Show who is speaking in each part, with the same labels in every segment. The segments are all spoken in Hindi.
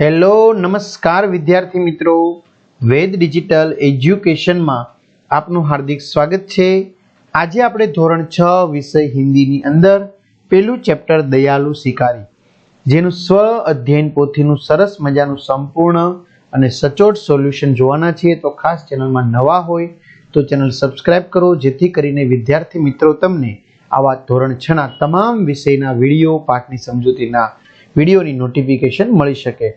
Speaker 1: હેલો, નમસ્કાર વિદ્યાર્થી મિત્રો. વેદ ડિજિટલ એજ્યુકેશનમાં આપનું હાર્દિક સ્વાગત છે. આજે આપણે ધોરણ છ વિષય હિન્દીની અંદર પેલું ચેપ્ટર દયાલુ શિકારી, જેનું સ્વ અધ્યયન પોથીનું સરસ મજાનું સંપૂર્ણ અને સચોટ સોલ્યુશન જોવાના છીએ. તો ખાસ ચેનલમાં નવા હોય તો ચેનલ સબસ્ક્રાઇબ કરો, જેથી કરીને વિદ્યાર્થી મિત્રો તમને આવા ધોરણ છના તમામ વિષયના વીડિયો, પાઠની સમજૂતીના વિડીયોની નોટિફિકેશન મળી શકે.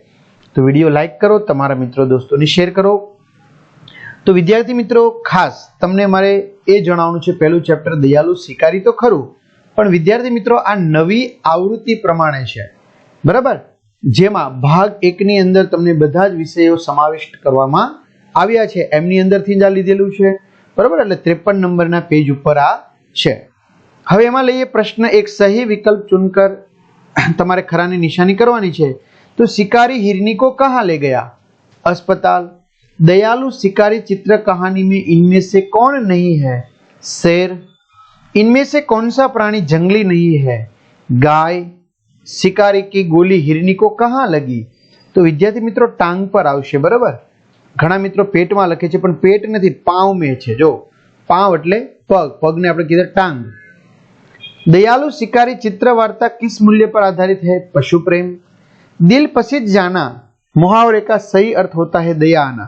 Speaker 1: તો વીડિયો લાઈક કરો, તમારા મિત્રો, દોસ્તોને શેર કરો. તો વિદ્યાર્થી મિત્રો, ખાસ તમને મારે એ જણાવવાનું છે, પહેલું ચેપ્ટર દયાલુ શિકારી તો ખરું, પણ વિદ્યાર્થી મિત્રો, આ નવી આવૃત્તિ પ્રમાણે છે. બરાબર? જેમાં ભાગ એકની અંદર તમને બધા જ વિષયો સમાવિષ્ટ કરવામાં આવ્યા છે. એમની અંદરથી જ આ લીધેલું છે. બરાબર? એટલે ત્રેપન નંબરના પેજ ઉપર આ છે. હવે એમાં લઈએ પ્રશ્ન એક. સહી વિકલ્પ ચૂનકર તમારે ખરાની નિશાની કરવાની છે. तो शिकारी हिरनी को कहाँ ले गया अस्पताल दयालु शिकारी चित्र कहानी में इनमें से कौन नहीं है शेर इनमें से कौन सा प्राणी जंगली नहीं है गाय शिकारी की गोली हिरनी को कहाँ लगी તો વિદ્યાર્થી મિત્રો ટાંગ પર આવશે બરાબર ઘણા મિત્રો પેટમાં લખે છે પણ પેટ નથી પાવ મેં છે જો પાવ એટલે પગ પગને આપણે કીધું ટાંગ दयालु शिकारी चित्र वार्ता किस मूल्य पर आधारित है पशु प्रेम दिल पसीज जाना मुहावरे का सही अर्थ होता है दया आना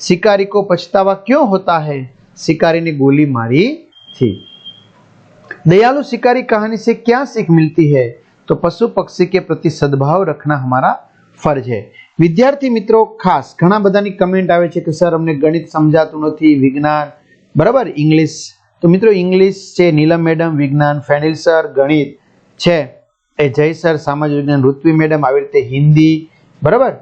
Speaker 1: शिकारी को पछतावा क्यों होता है शिकारी ने गोली मारी थी दयालु शिकारी कहानी से क्या सीख मिलती है तो पशु पक्षी के प्रति सद्भाव रखना हमारा ફરજ છે વિદ્યાર્થી મિત્રો ખાસ ઘણા બધાની કમેન્ટ આવે છે કે સર અમને ગણિત સમજાતું નથી વિજ્ઞાન બરાબર ઇંગ્લિશ તો મિત્રો ઇંગ્લિશ છે નીલમ મેડમ વિજ્ઞાન ફેનિલ સર ગણિત છે એ જય સર સામાજિક વિજ્ઞાન ઋત્વી મેડમ આવી રીતે હિન્દી, બરાબર?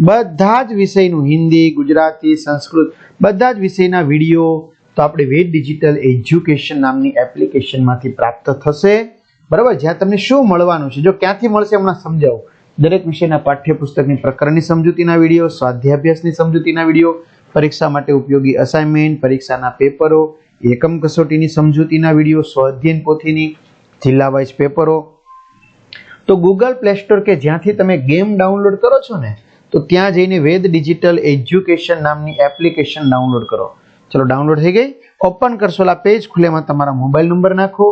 Speaker 1: બધા જ વિષયનું હિન્દી, ગુજરાતી, સંસ્કૃત, બધા જ વિષયના વીડિયો તો આપણે વેદ ડિજિટલ એજ્યુકેશન નામની એપ્લિકેશનમાંથી પ્રાપ્ત થશે. બરાબર? જ્યાં તમને શું મળવાનું છે? જો ક્યાંથી મળશે હમણાં સમજાવું. દરેક વિષયના પાઠ્યપુસ્તકની પ્રકરણની સમજૂતીના વીડિયો, સ્વાધ્યાભ્યાસની સમજૂતીના વીડિયો, પરીક્ષા માટે ઉપયોગી અસાઇનમેન્ટ પરીક્ષાના પેપરો, એકમ કસોટીની સમજૂતીના વીડિયો, સ્વાધ્યયન પોથીની, જિલ્લા વાઇઝ પેપરો તો ગૂગલ પ્લે સ્ટોર કે જ્યાંથી તમે ગેમ ડાઉનલોડ કરો છો ને, તો ત્યાં જઈને વેદ ડિજિટલ એજ્યુકેશન નામની એપ્લિકેશન ડાઉનલોડ કરો. ચલો, ડાઉનલોડ થઈ ગઈ. ઓપન કરશો આ પેજ ખુલેમાં તમારા મોબાઈલ નંબર નાખો.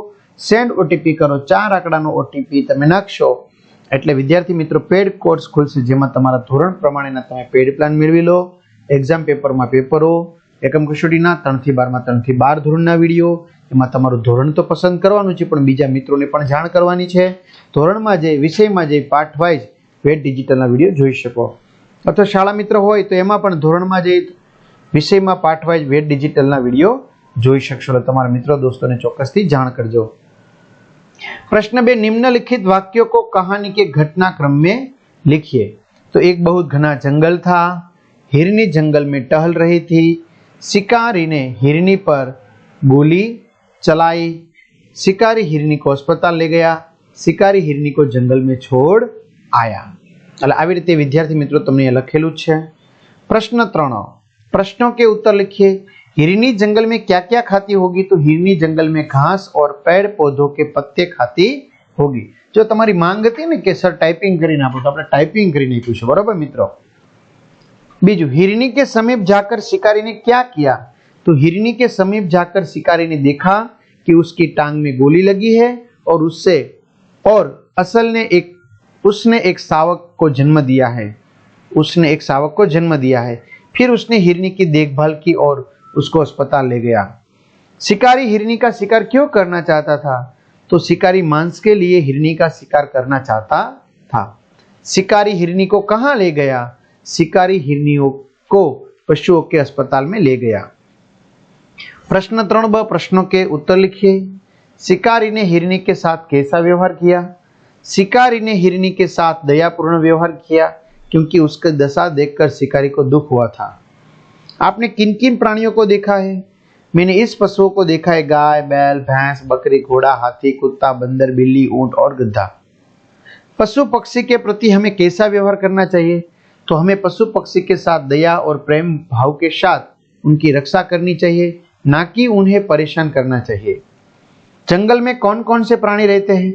Speaker 1: સેન્ડ ઓટીપી કરો. ચાર આંકડાનો ઓટીપી તમે નાખશો. એટલે વિદ્યાર્થી મિત્રો, પેડ કોર્સ ખુલશે જેમાં તમારા ધોરણ પ્રમાણેના તમે પેડ પ્લાન મેળવી લો. એક્ઝામ પેપરમાં પેપરો એકમ કસોટીના ત્રણથી બારમાં ત્રણથી બાર ધોરણના વિડીયો એમાં તમારું ધોરણ તો પસંદ કરવાનું છે પણ બીજા મિત્રોને પણ જાણ કરવાની છે ધોરણમાં જે વિષયમાં જે પાઠ વાઇઝ વેટ ડિજિટલના વિડીયો જોઈ શકો અથવા શાળા મિત્ર હોય તો એમાં પણ ધોરણમાં જે વિષયમાં પાઠ વાઇઝ વેટ ડિજિટલના વિડીયો જોઈ શકશો એટલે તમારા મિત્રો દોસ્તોને ચોક્કસથી જાણ કરજો प्रश्न बे निम्नलिखित वाक्यों को कहानी के घटनाक्रम में लिखिए तो एक बहुत घना जंगल था हिरनी जंगल में टहल रही थी शिकारी ने हिरनी पर गोली चलाई शिकारी हिरनी को अस्पताल ले गया शिकारी हिरनी को जंगल में छोड़ आया એટલે આવી રીતે વિદ્યાર્થી મિત્રો તમને અહીંયા લખેલું જ છે પ્રશ્ન ત્રણ प्रश्नों के उत्तर लिखिए हिरनी जंगल में क्या क्या खाती होगी तो हिरनी जंगल में घास और पेड़ पौधों के पत्ते खाती होगी જો તમારી માંગ હતી ને કે સર ટાઈપિંગ કરીને આપો તો આપણે ટાઈપિંગ કરીને આપ્યું છે બરોબર મિત્રો બીજું हिरनी के समीप जाकर शिकारी ने क्या किया? तो हिरनी के समीप जाकर शिकारी ने देखा कि उसकी टांग में गोली लगी है और उससे, और असल ने एक, उसने एक सावक को जन्म दिया है। उसने एक सावक को जन्म दिया है। फिर उसने हिरनी की देखभाल की और उसको अस्पताल ले गया। शिकारी हिरनी का शिकार क्यों करना चाहता था? तो शिकारी मांस के लिए हिरनी का शिकार करना चाहता था। शिकारी हिरनी को कहाँ ले गया? शिकारी हिरनियों को पशुओं के अस्पताल में ले गया। प्रश्न त्रण प्रश्नों के उत्तर लिखिए। शिकारी ने हिरनी के साथ कैसा व्यवहार किया? शिकारी ने हिरनी के साथ दयापूर्ण व्यवहार किया क्योंकि उसकी दशा देखकर शिकारी को दुख हुआ था। आपने किन किन प्राणियों को देखा है? मैंने इस पशुओं को देखा है, गाय, बैल, भैंस, बकरी, घोड़ा, हाथी, कुत्ता, बंदर, बिल्ली, ऊँट और गद्दा। पशु पक्षी के प्रति हमें कैसा व्यवहार करना चाहिए? तो हमें पशु पक्षी के साथ दया और प्रेम भाव के साथ उनकी रक्षा करनी चाहिए, ना कि उन्हें परेशान करना चाहिए। जंगल में कौन कौन से प्राणी रहते हैं?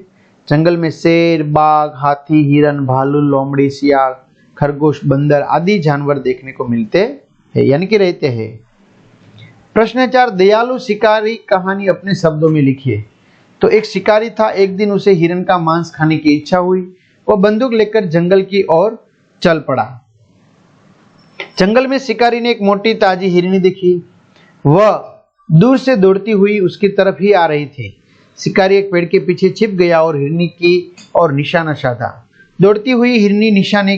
Speaker 1: जंगल में शेर, बाघ, हाथी, हिरन, भालू, लोमड़ी, सियाल, खरगोश, बंदर आदि जानवर देखने को मिलते हैं, यानी कि रहते हैं। प्रश्न चार, दयालु शिकारी कहानी अपने शब्दों में लिखिए। तो एक शिकारी था, एक दिन उसे हिरण का मांस खाने की इच्छा हुई। वह बंदूक लेकर जंगल की ओर चल पड़ा। जंगल में शिकारी ने एक मोटी ताजी हिरणी देखी। वह दूर से दौड़ती हुई उसकी तरफ़ ही आ रही थी। शिकारी एक पेड़ के पीछे छिप गया और हिरनी की और निशाना साधा। दौड़ती हुई हिरणी निशाने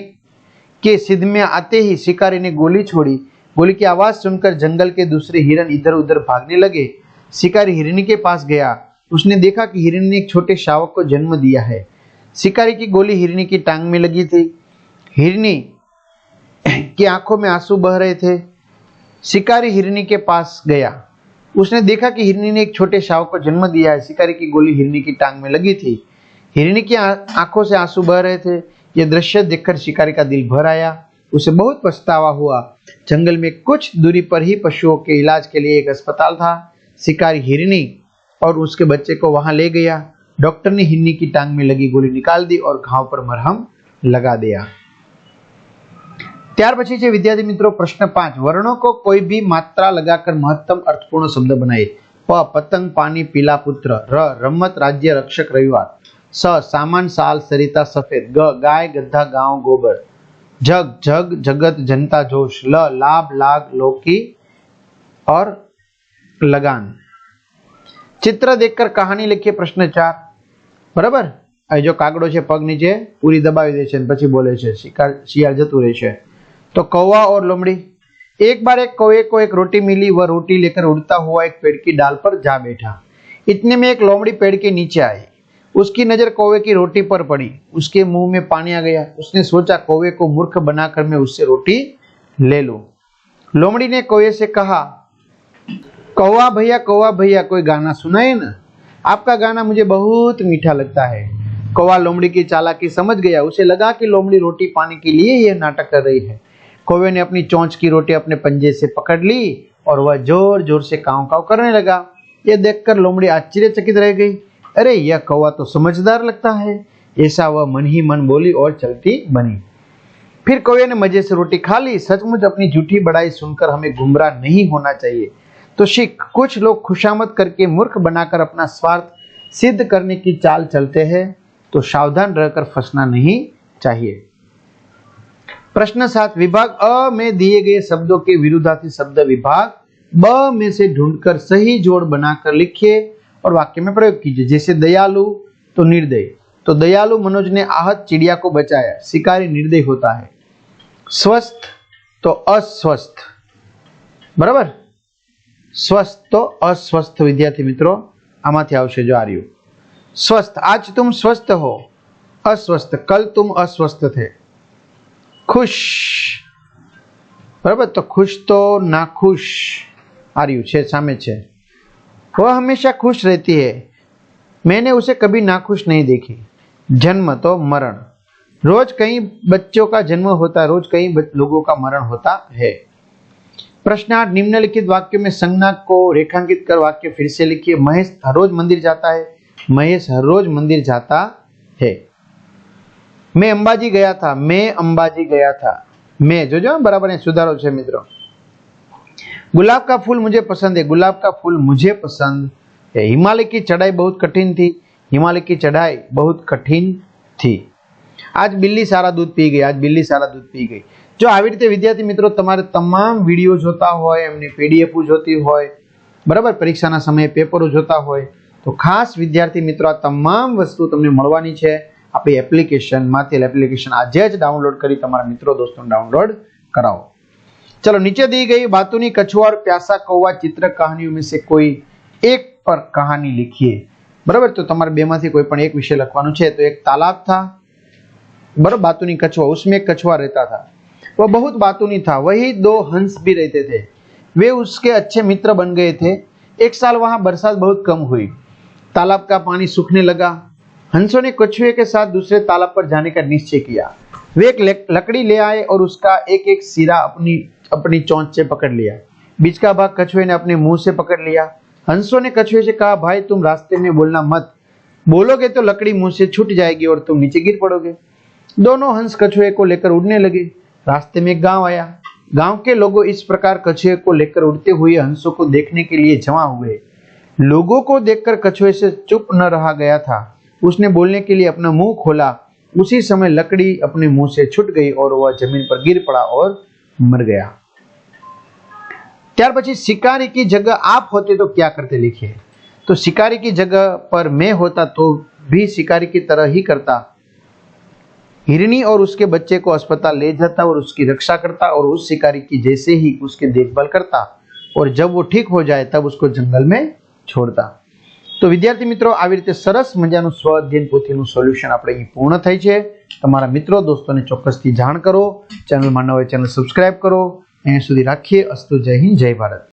Speaker 1: के सिद्ध में आते ही शिकारी ने गोली छोड़ी। गोली की आवाज़ सुनकर जंगल के दूसरे हिरन इधर उधर भागने लगे। शिकारी हिरनी के पास गया। उसने देखा कि हिरणी ने एक छोटे शावक को जन्म दिया है। शिकारी की गोली हिरणी की टांग में लगी थी। हिरणी की आँखों में आँसू बह रहे थे। शिकारी हिरनी के पास गया। उसने देखा कि हिरनी ने एक छोटे शावक को जन्म दिया है। शिकारी की गोली हिरनी की टांग में लगी थी। हिरणी की आँखों से आँसू बह रहे थे। यह दृश्य देखकर शिकारी का दिल भर आया। उसे बहुत पछतावा हुआ। जंगल में कुछ दूरी पर ही पशुओं के इलाज के लिए एक अस्पताल था। शिकारी हिरनी और उसके बच्चे को वहाँ ले गया। डॉक्टर ने हिरनी की टांग में लगी गोली निकाल दी और घाव पर मरहम लगा दिया। ત્યાર પછી છે વિદ્યાર્થી મિત્રો પ્રશ્ન પાંચ વર્ણો કો કોઈ ભી માત્રા લગાકર મહત્તમ અર્થપૂર્ણ શબ્દ બનાએ પ પતંગ પાણી પીલા પુત્ર ર રમત રાજ્ય રક્ષક રવિવાર સ સામાન સાલ સરિતા સફેદ ગ ગાય ગધા ગાંવ ગોબર જગ જગ જગત જનતા જોશ લ લાભ લાગ લોકી और लगान ચિત્ર દેખકર કહાની લખીએ પ્રશ્ન ચાર બરાબર અહીં જો કાગડો છે પગ નીચે પૂરી દબાવી દે છે અને પછી બોલે છે શિકાર શિયાળ જતું રહે છે तो कौवा और लोमड़ी, एक बार एक कौवे को एक रोटी मिली, वह रोटी लेकर उड़ता हुआ एक पेड़ की डाल पर जा बैठा। इतने में एक लोमड़ी पेड़ के नीचे आई। उसकी नज़र कौवे की रोटी पर पड़ी। उसके मुँह में पानी आ गया। उसने सोचा, कौवे को मूर्ख बनाकर मैं उससे रोटी ले लूँ। लोमड़ी ने कौवे से कहा, कौवा भैया कौवा भैया, कोई गाना सुनाए ना? आपका गाना मुझे बहुत मीठा लगता है। कौवा लोमड़ी की चालाकी समझ गया। उसे लगा कि लोमड़ी रोटी पाने के लिए यह नाटक कर रही है। कौवे ने अपनी चोंच की रोटी अपने पंजे से पकड़ ली और वह ज़ोर ज़ोर से काव काव करने लगा। यह देखकर लोमड़ी आश्चर्यचकित रह गई। अरे, यह कौवा तो समझदार लगता है। ऐसा वह मन ही मन बोली और चलती बनी। फिर कौवे ने मज़े से रोटी खा ली। सचमुच अपनी झूठी बड़ाई सुनकर हमें गुमराह नहीं होना चाहिए। तो शिख, कुछ लोग खुशामद करके मूर्ख बनाकर अपना स्वार्थ सिद्ध करने की चाल चलते हैं तो सावधान रहकर फंसना नहीं चाहिए। प्रश्न सात विभाग अ में दिए गए शब्दों के विरुद्धार्थी शब्द विभाग ब में से ढूंढकर सही जोड़ बनाकर लिखिए और वाक्य में प्रयोग कीजिए जैसे दयालु तो निर्दय तो दयालु मनोज ने आहत चिड़िया को बचाया शिकारी निर्दय होता है स्वस्थ तो अस्वस्थ बराबर स्वस्थ तो अस्वस्थ विद्यार्थी मित्रों આમાંથી આવશે જો આ રહ્યું स्वस्थ आज तुम स्वस्थ हो अस्वस्थ कल तुम अस्वस्थ बराबर? तो खुश तो नाखुश आ रही है सामे छे। वह हमेशा खुश रहती है। मैंने उसे कभी नाखुश नहीं देखी। जन्म तो मरण। रोज कई बच्चों का जन्म होता है रोज कई लोगों का मरण होता है। प्रश्न आठ निम्नलिखित वाक्य में संज्ञा को रेखांकित कर वाक्य फिर से लिखिए। महेश हर रोज मंदिर जाता है। महेश हर रोज मंदिर जाता है। मैं अंबाजी गया था मैं अंबाजी गया था मैं जो जो बराबर है सुधारो छे मित्रों गुलाब का फूल मुझे पसंद है गुलाब का फूल मुझे पसंद है हिमालय की चढ़ाई बहुत कठिन थी हिमालय की चढ़ाई बहुत कठिन थी આજ બિલ્લી સારા દૂધ પી ગઈ આજ બિલ્લી સારા દૂધ પી ગઈ જો આવી રીતે વિદ્યાર્થી મિત્રો તમારે તમામ વિડીયો જોતા હોય એમની પીડીએફ જોતી હોય બરાબર પરીક્ષાના સમયે પેપરો જોતા હોય તો ખાસ વિદ્યાર્થી મિત્રો આ તમામ વસ્તુ તમને મળવાની છે આપણી એપ્લિકેશન માથેલ એપ્લિકેશન આજે જ ડાઉનલોડ કરી તમારા મિત્રો દોસ્તોને ડાઉનલોડ કરાવો चलो नीचे दी गई बातूनी कछुआ प्यासा कौवा चित्र कहानियों में से कोई एक पर कहानी लिखिए बराबर तो તમારે બેમાંથી કોઈ પણ એક વિષય લખવાનું છે તો એક તાલાબ था बराबर बातूनी कछुआ उसमें एक कछुआ रहता था वह बहुत बातूनी था वही दो हंस भी रहते थे वे उसके अच्छे मित्र बन गए थे एक साल वहां बरसात बहुत कम हुई तालाब का पानी सूखने लगा हंसों ने कछुए के साथ दूसरे तालाब पर जाने का निश्चय किया। वे एक लकड़ी ले आए और उसका एक एक सिरा अपनी अपनी चौंच से पकड़ लिया। बीच का भाग कछुए ने अपने मुँह से पकड़ लिया। हंसों ने कछुए से कहा, भाई, तुम रास्ते में बोलना मत। बोलोगे तो लकड़ी मुँह से छूट जाएगी और तुम नीचे गिर पड़ोगे। दोनों हंस कछुए को लेकर उड़ने लगे। रास्ते में गाँव आया। गाँव के लोग इस प्रकार कछुए को लेकर उड़ते हुए हंसों को देखने के लिए जमा हुए। लोगों को देखकर कछुए से चुप न रहा गया था। उसने बोलने के लिए अपना मुंह खोला उसी समय लकड़ी अपने मुंह से छूट गई और वह जमीन पर गिर पड़ा और मर गया ત્યાર પછી શિકારી की जगह आप होते तो क्या करते लिखिए तो शिकारी की जगह पर मैं होता तो भी शिकारी की तरह ही करता हिरनी और उसके बच्चे को अस्पताल ले जाता और उसकी रक्षा करता और उस शिकारी की जैसे ही उसकी देखभाल करता और जब वो ठीक हो जाए तब उसको जंगल में છોડતા તો વિદ્યાર્થી મિત્રો, આવી રીતે સરસ મજાનું સ્વ અધ્યયન પોથીનું સોલ્યુશન આપણે અહીં પૂર્ણ થાય છે. તમારા મિત્રો, દોસ્તોને ચોક્કસથી જાણ કરો. ચેનલમાં ન હોય ચેનલ સબસ્ક્રાઇબ કરો. અહીંયા સુધી રાખીએ. અસ્તુ જય હિન્દ, જય ભારત.